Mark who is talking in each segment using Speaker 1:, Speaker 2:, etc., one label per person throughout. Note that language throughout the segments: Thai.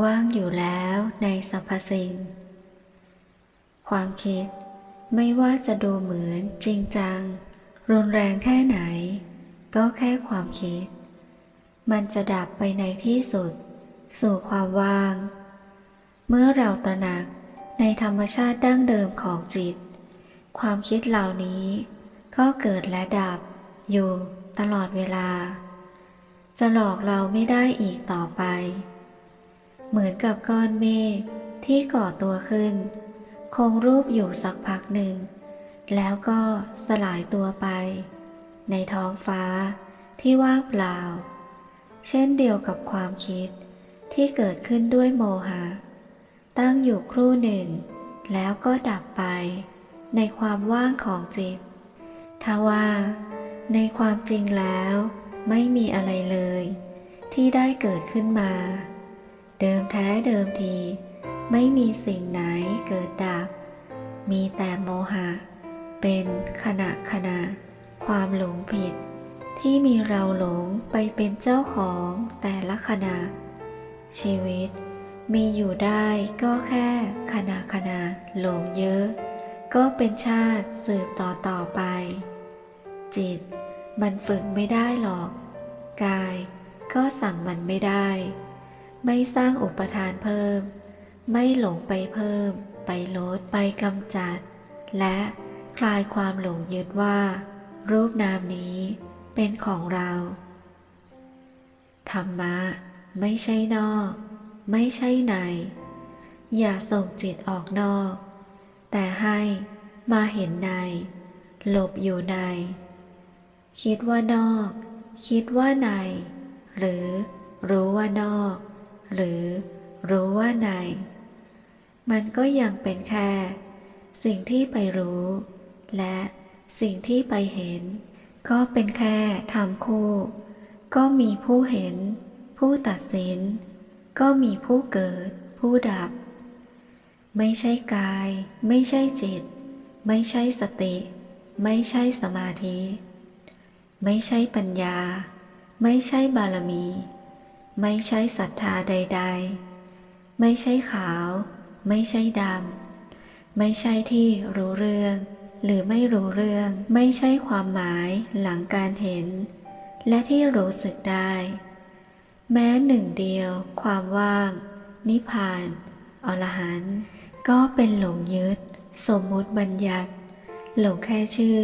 Speaker 1: ว่างอยู่แล้วในสรรพสิ่ง ความคิดไม่ว่าจะดูเหมือนจริงจัง รุนแรงแค่ไหน ก็แค่ความคิด มันจะดับไปในที่สุด สู่ความว่าง เมื่อเราตระหนักในธรรมชาติดั้งเดิมของจิต ความคิดเหล่านี้ ก็เกิดและดับอยู่ตลอดเวลา จะหลอกเราไม่ได้อีกต่อไป เหมือนกับก้อนเมฆที่ก่อตัวขึ้น คงรูปอยู่สักพักหนึ่ง แล้วก็สลายตัวไป ในท้องฟ้าที่ว่างเปล่า เช่นเดียวกับความคิดที่เกิดขึ้นด้วยโมหะ ตั้งอยู่ครู่หนึ่ง แล้วก็ดับไปในความว่างของจิตทว่าในความจริงแล้ว ไม่มีอะไรเลย ที่ได้เกิดขึ้นมา เดิมแท้เดิมที ไม่มีสิ่งไหนเกิดดับ มีแต่โมหะ เป็นขณะขณะ ความหลงผิด ที่มีเราหลงไปเป็นเจ้าของแต่ละขณะ ชีวิตมีอยู่ได้ก็แค่ขณะขณะหลงเยอะ ก็เป็นชาติสืบต่อต่อไป จิตมันฝึกไม่ได้หรอก กายก็สั่งมันไม่ได้ ไม่สร้างอุปทานเพิ่ม ไม่หลงไปเพิ่ม ไปลด ไปกำจัด และคลายความหลงยึดว่า รูปนามนี้เป็นของเรา ธรรมะ ไม่ใช่นอก ไม่ใช่ใน อย่าส่งจิตออกนอก แต่ให้มาเห็นใน หลบอยู่ใน คิดว่านอก คิดว่าใน หรือรู้ว่านอก หรือรู้ว่าใน มันก็ยังเป็นแค่ สิ่งที่ไปรู้ และสิ่งที่ไปเห็น ก็เป็นแค่ทำคู่ ก็มีผู้เห็น ผู้ตัดสิน ก็มีผู้เกิด ผู้ดับ ไม่ใช่กาย ไม่ใช่จิต ไม่ใช่สติ ไม่ใช่สมาธิ ไม่ใช่ปัญญา ไม่ใช่บารมี ไม่ใช่ศรัทธาใด ๆ ไม่ใช่ขาว ไม่ใช่ดำ ไม่ใช่ที่รู้เรื่อง หรือไม่รู้เรื่อง ไม่ใช่ความหมายหลังการเห็น และที่รู้สึกได้ แม้หนึ่งเดียว ความว่าง นิพพาน อรหันต์ก็เป็นหลงยึด สมมุติบัญญัติ หลงแค่ชื่อ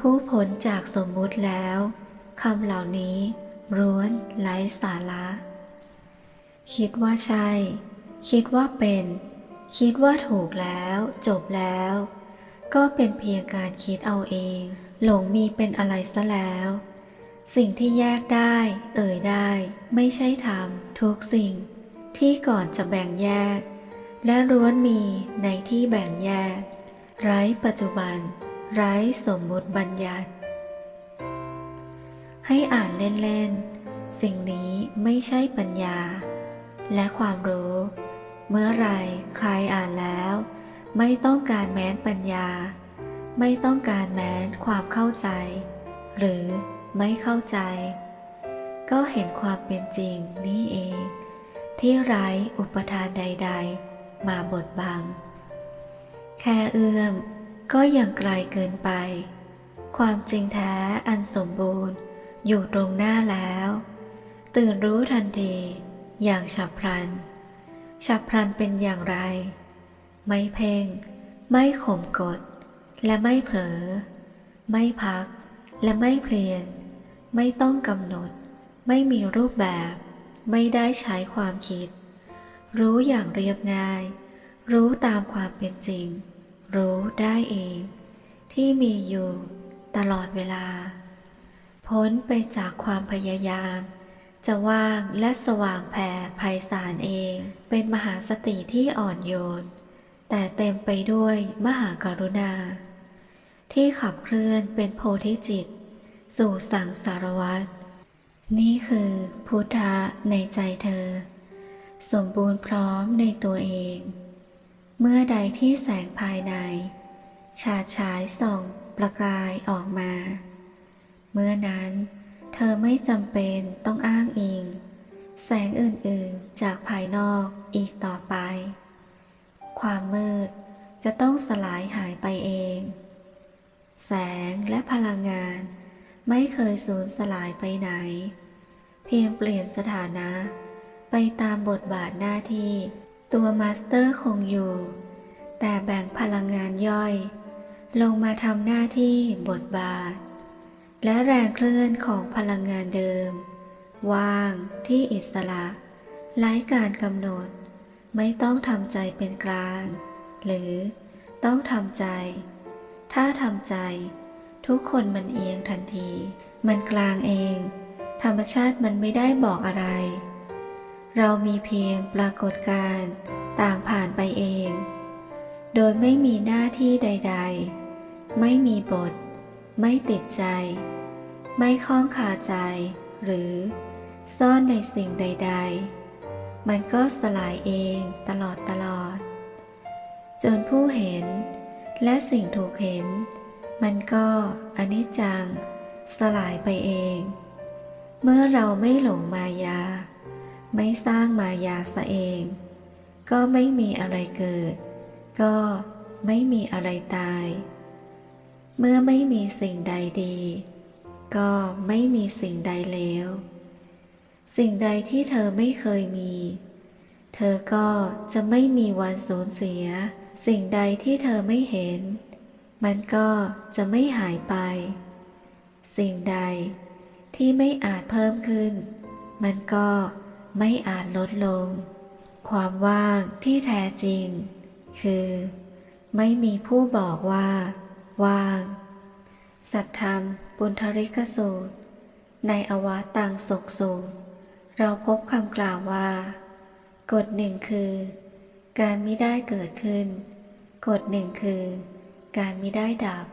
Speaker 1: ผู้พ้นจากสมมุติแล้วคำเหล่านี้ร้วนไร้สาระ คิดว่าใช่ คิดว่าเป็น คิดว่าถูกแล้ว จบแล้ว ก็เป็นเพียงการคิดเอาเอง หลงมีเป็นอะไรซะแล้ว สิ่งที่แยกได้ เอ่ยได้ ไม่ใช่ธรรมทุกสิ่ง ที่ก่อนจะแบ่งแยก และล้วนมีในที่แบ่งแยก ไร้ปัจจุบัน ไร้สมมุติบัญญัติ ให้อ่านเล่น ๆ สิ่งนี้ไม่ใช่ปัญญา และความรู้ เมื่อไรใครอ่านแล้ว ไม่ต้องการแม้นปัญญา ไม่ต้องการแม้นความเข้าใจ หรือไม่เข้าใจ ก็เห็นความเป็นจริงนี่เอง ที่ไร้อุปทานใด ๆ มาบดบัง แค่เอื้อมก็ยังไกลเกินไป ความจริงแท้อันสมบูรณ์อยู่ตรงหน้าแล้ว ตื่นรู้ทันที อย่างฉับพลัน ฉับพลันเป็นอย่างไร ไม่เพ่ง ไม่ข่มกด และไม่เผลอ ไม่พัก และไม่เพลียน ไม่ต้องกำหนด ไม่มีรูปแบบ ไม่ได้ใช้ความคิด รู้อย่างเรียบง่าย รู้ตามความเป็นจริง รู้ได้เอง ที่มีอยู่ตลอดเวลา พ้นไปจากความพยายาม จะว่างและสว่างแผ่ไพศาลเอง เป็นมหาสติที่อ่อนโยน แต่เต็มไปด้วยมหากรุณา ที่ขับเคลื่อนเป็นโพธิจิต สู่สังสารวัฏนี่คือพุทธะในใจเธอ สมบูรณ์พร้อมในตัวเอง เมื่อใดที่แสงภายในฉาดฉายส่องประกายออกมา เมื่อนั้น เธอไม่จำเป็นต้องอ้างอิง แสงอื่นๆจากภายนอกอีกต่อไป ความมืดจะต้องสลายหายไปเอง แสงและพลังงานไม่เคยสูญสลายไปไหน เพียงเปลี่ยนสถานะ ไปตามบทบาทหน้าที่ตัวมาสเตอร์คงอยู่ แต่แบ่งพลังงานย่อย ลงมาทำหน้าที่บทบาท และแรงเคลื่อนของพลังงานเดิม ว่างที่อิสระไร้การกำหนด ไม่ต้องทำใจเป็นกลาง หรือต้องทำใจ ถ้าทำใจ ทุกคนมันเอียงทันที มันกลางเอง ธรรมชาติมันไม่ได้บอกอะไร เรามีเพียงปรากฏการณ์ต่างผ่านไปเอง โดยไม่มีหน้าที่ใด ๆ ไม่มีบท ไม่ติดใจ ไม่คล้องคาใจ หรือซ่อนในสิ่งใด ๆ มันก็สลายเองตลอดตลอด จนผู้เห็นและสิ่งถูกเห็น มันก็อนิจจัง สลายไปเอง เมื่อเราไม่หลงมายา ไม่สร้างมายาซะเอง ก็ไม่มีอะไรเกิด ก็ไม่มีอะไรตาย เมื่อไม่มีสิ่งใดดี ก็ไม่มีสิ่งใดเลว สิ่งใดที่เธอไม่เคยมี เธอก็จะไม่มีวันสูญเสีย สิ่งใดที่เธอไม่เห็น มันก็จะไม่หายไป สิ่งใดที่ไม่อาจเพิ่มขึ้น มันก็ไม่อาจลดลง ความว่างที่แท้จริง คือ ไม่มีผู้บอกว่า วาง สัตธรรมบุญทริกสูตร ในอวตังสกสูตร เราพบคำกล่าวว่า กฎหนึ่งคือ การไม่ได้เกิดขึ้น กฎหนึ่งคือ การไม่ได้ดับ